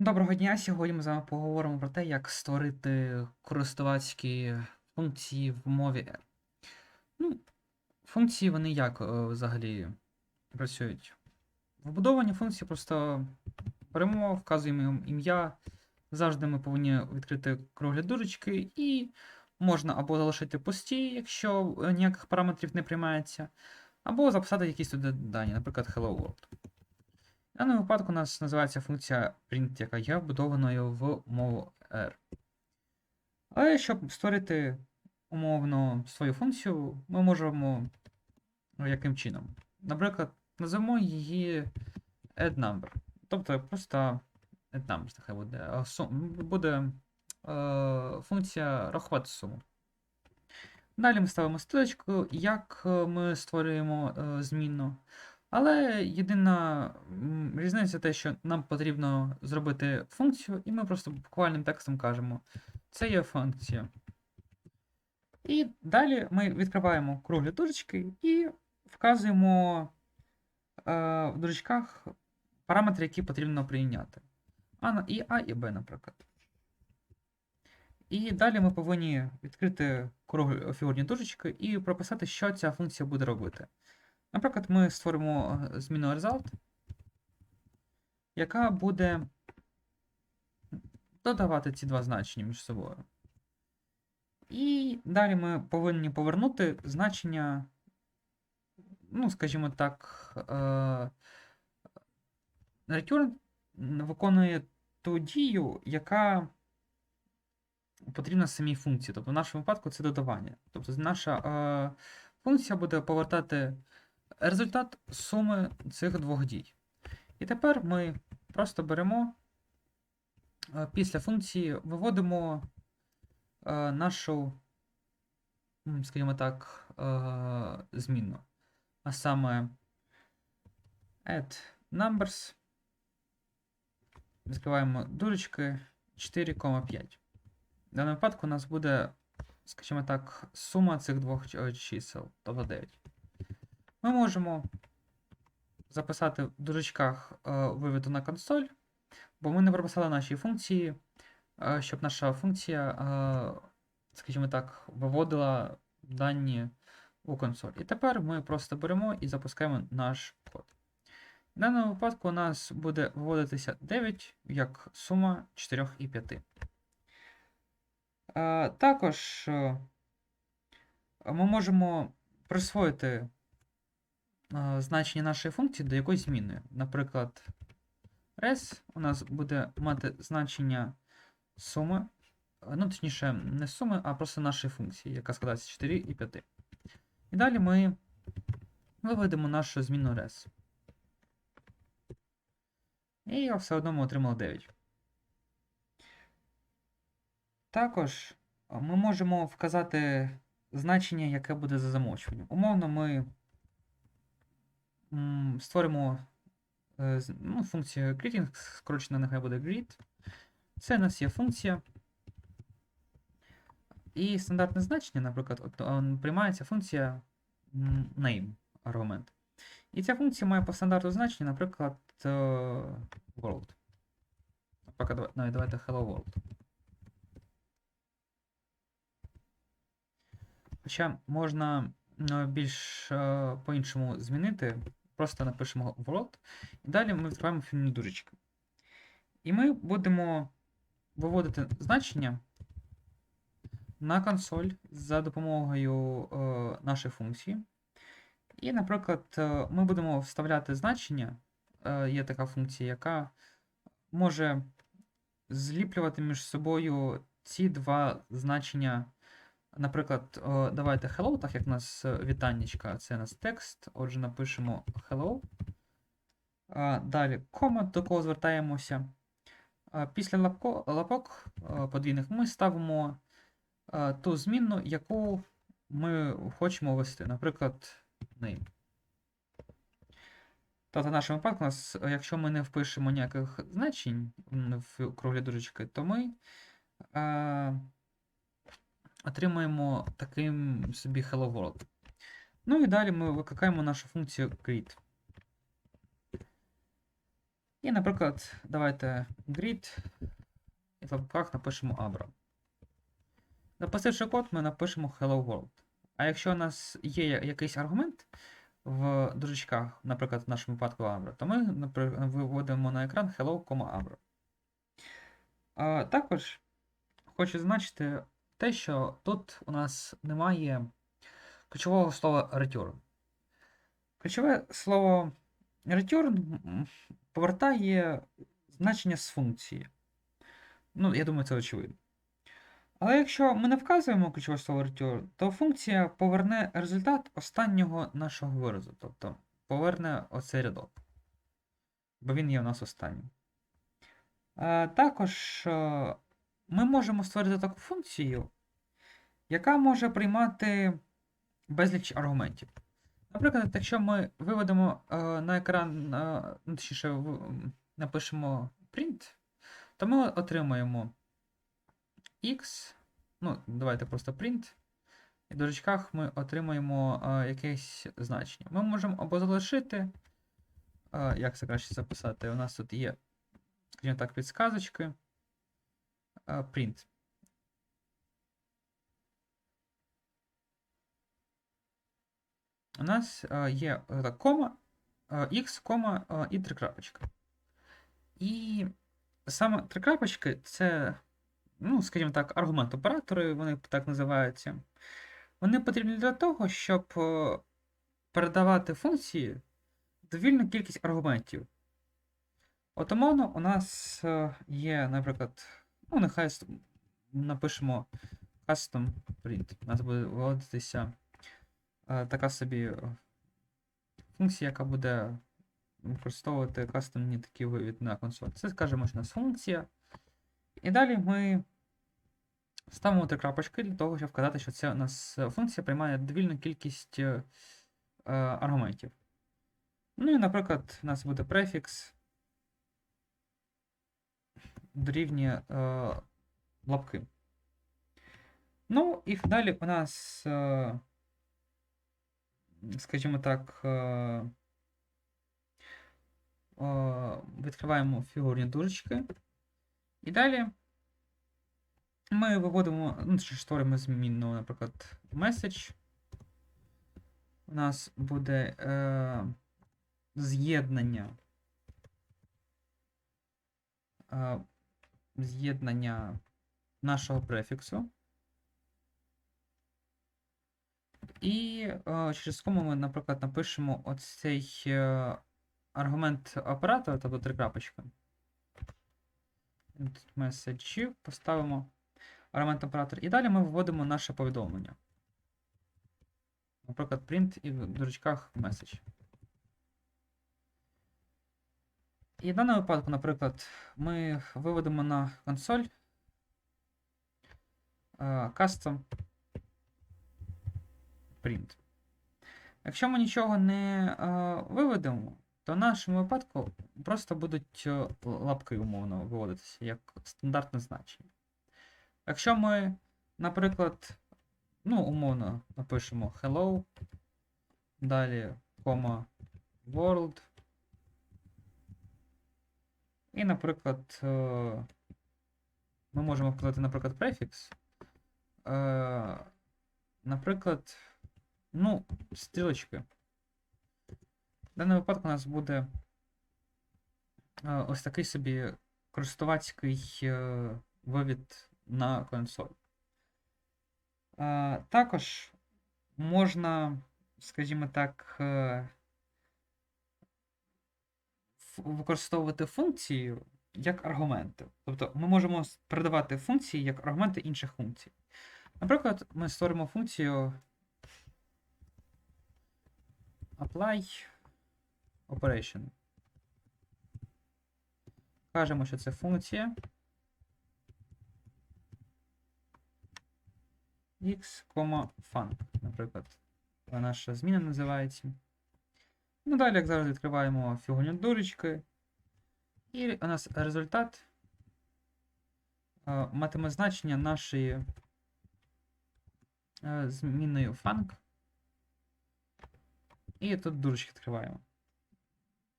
Доброго дня! Сьогодні ми з вами поговоримо про те, як створити користувацькі функції в мові R. Ну, функції вони як е, взагалі працюють? Вбудовані функції просто беремо, вказуємо ім'я. Завжди ми повинні відкрити круглі дужечки, і можна або залишити пусті, якщо е, ніяких параметрів не приймається, або записати якісь туди дані, наприклад, Hello World. В даному випадку у нас називається функція print, яка є вбудованою в мову R. Але щоб створити умовно свою функцію, ми можемо ну, яким чином? Наприклад, назвемо її addNumber. Тобто просто addNumbers нехай буде. Буде е, функція рахувати суму. Далі ми ставимо стрілочку, як е, ми створюємо е, змінну. Але єдина різниця те, що нам потрібно зробити функцію, і ми просто буквальним текстом кажемо: це є функція. І далі ми відкриваємо круглі дужечки і вказуємо е, в дужечках параметри, які потрібно прийняти. А, і А, і Б, наприклад. І далі ми повинні відкрити круглі фігурні дужечки і прописати, що ця функція буде робити. Наприклад, ми створимо е, зміну result, яка буде додавати ці два значення між собою. І далі ми повинні повернути значення, ну, скажімо так, е, return виконує ту дію, яка потрібна самій функції. Тобто в нашому випадку це додавання. Тобто наша е, функція буде повертати результат суми цих двох дій. І тепер ми просто беремо е, після функції виводимо е, нашу, скажімо так, е, змінну. А саме add numbers. Відкриваємо дужечки 4,5. В даному випадку у нас буде, скажімо так, сума цих двох чисел, тобто 9. Ми можемо записати в дужечках е, виведу на консоль, бо ми не прописали наші функції, е, щоб наша функція, е, скажімо так, виводила дані у консоль. І тепер ми просто беремо і запускаємо наш код. В даному випадку у нас буде виводитися 9 як сума 4 і 5. Е, Також ми можемо присвоїти значення нашої функції до якоїсь зміни. Наприклад, res у нас буде мати значення суми, е, ну, точніше, не суми, а просто нашої функції, яка складається з 4 і 5. І далі ми виведемо нашу зміну res. І все одно ми отримали 9. Також ми можемо вказати значення, яке буде за замовчуванням. Умовно, ми створимо е, ну, функцію greeting, скорочена нехай буде greet. Це у нас є функція. І стандартне значення, наприклад, от, е, приймається функція name аргумент. І ця функція має по стандарту значення, наприклад, е, world. Поки навіть давайте hello world. Хоча можна більш по-іншому змінити. Просто напишемо world. І далі ми відкриваємо фільмні дужечки. І ми будемо виводити значення на консоль за допомогою е, нашої функції. І, наприклад, е, ми будемо вставляти значення. Е, є така функція, яка може зліплювати між собою ці два значення. Наприклад, давайте hello, так як у нас е, вітаннячка, це у нас текст. Отже, напишемо hello. Далі кома, до кого звертаємося. Після лапок е, подвійних ми ставимо е, ту змінну, яку ми хочемо ввести. Наприклад, name. Тобто в нашому випадку, у нас, е, якщо ми не впишемо ніяких значень в круглі дужечки, то ми. Отримаємо таким собі Hello World. Ну і далі ми викликаємо нашу функцію create. І, наприклад, давайте grid, і в лапках напишемо Abra. Запустивши код, ми напишемо Hello World. А якщо у нас є якийсь аргумент в дужечках, наприклад, в нашому випадку Abra, то ми виводимо на екран hello, Abra. Також хочу зазначити те, що тут у нас немає ключового слова return. Ключове слово return повертає значення з функції. Ну, я думаю, це очевидно. Але якщо ми не вказуємо ключове слово return, то функція поверне результат останнього нашого виразу. Тобто поверне оцей рядок. Бо він є у нас останнім. Е, також е, ми можемо створити таку функцію, яка може приймати безліч аргументів. Наприклад, якщо ми виведемо е, на екран, е, ну, точніше, напишемо print, то ми отримаємо x, ну, давайте просто print, і в дужечках ми отримаємо е, якесь значення. Ми можемо або залишити, як це краще записати, у нас тут є, скажімо так, підсказочки, print. У нас є кома, x, кома і три крапочки. І саме три крапочки це, ну, скажімо так, аргумент-оператори, вони так називаються. Вони потрібні для того, щоб передавати функції довільну кількість аргументів. От умовно у нас є, наприклад, ну, нехай напишемо custom print. У нас буде виводитися е, така собі е, функція, яка буде використовувати кастомні такі вивід на консоль. Це скажемо, що у нас функція. І далі ми ставимо три крапочки для того, щоб вказати, що це у нас е, функція приймає довільну кількість е, аргументів. Ну і, наприклад, у нас буде префікс дорівнює е, лапки. Ну, і далі у нас, е, скажімо так, е, е, відкриваємо фігурні дужечки. І далі ми виводимо, ну, створимо змінну, наприклад, message. У нас буде е, з'єднання. З'єднання нашого префіксу. І е, через кому ми, наприклад, напишемо оцей е, аргумент оператора, тобто три крапочки. Message, поставимо аргумент оператор. І далі ми вводимо наше повідомлення. Наприклад, print і в дужечках message. І в даному випадку, наприклад, ми виведемо на консоль е, custom print. Якщо ми нічого не е, виведемо, то в нашому випадку просто будуть е, лапки умовно виводитися як стандартне значення. Якщо ми, наприклад, ну, умовно напишемо hello, далі кома world. І, наприклад, е, ми можемо вкладати, наприклад, префікс. Е, Наприклад, ну, стрілочки. В даному випадку у нас буде е, ось такий собі користувацький вивід на консоль. Також можна, скажімо так, використовувати функцію як аргументи. Тобто ми можемо передавати функції як аргументи інших функцій. Наприклад, ми створимо функцію apply operation. Кажемо, що це функція x, fun, наприклад. Наша зміна називається. Ну, далі, як зараз, відкриваємо фігурні дужечки. І у нас результат е, матиме значення нашої е, зміною func. І тут дужечки відкриваємо.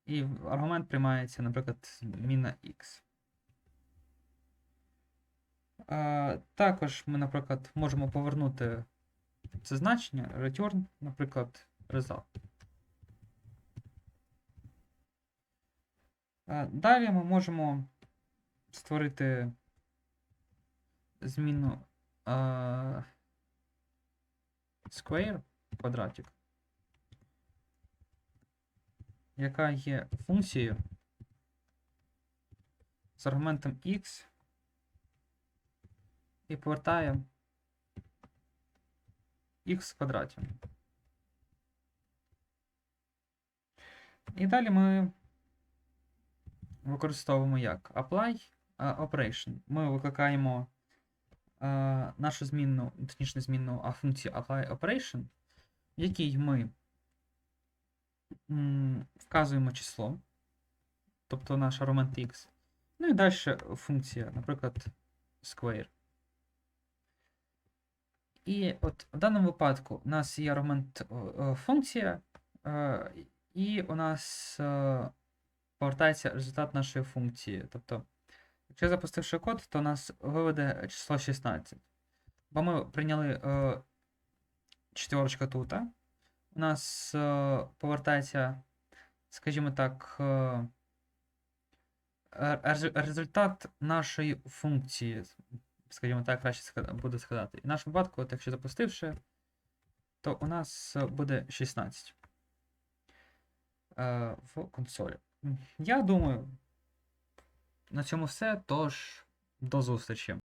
І аргумент приймається, наприклад, зміна x. Е, також ми, наприклад, можемо повернути це значення, return, наприклад, result. Далі ми можемо створити зміну е, square квадратик, яка є функцією з аргументом x і повертає x в квадраті. І далі ми використовуємо як apply operation. Ми викликаємо нашу змінну, точніше змінну, а функцію apply operation, в якій ми вказуємо число, тобто наш аргумент x. Ну і далі функція, наприклад, square. І от в даному випадку у нас є аргумент е, е, функція, е, і у нас е, повертається результат нашої функції. Тобто, якщо запустивши код, то у нас виведе число 16. Бо ми прийняли е, четверочка тут. У нас е, повертається, скажімо так, е, результат нашої функції. Скажімо так, краще буде сказати. І в нашому випадку, от якщо запустивши, то у нас буде 16 е, в консолі. Я думаю, на цьому все. Тож, до зустрічі.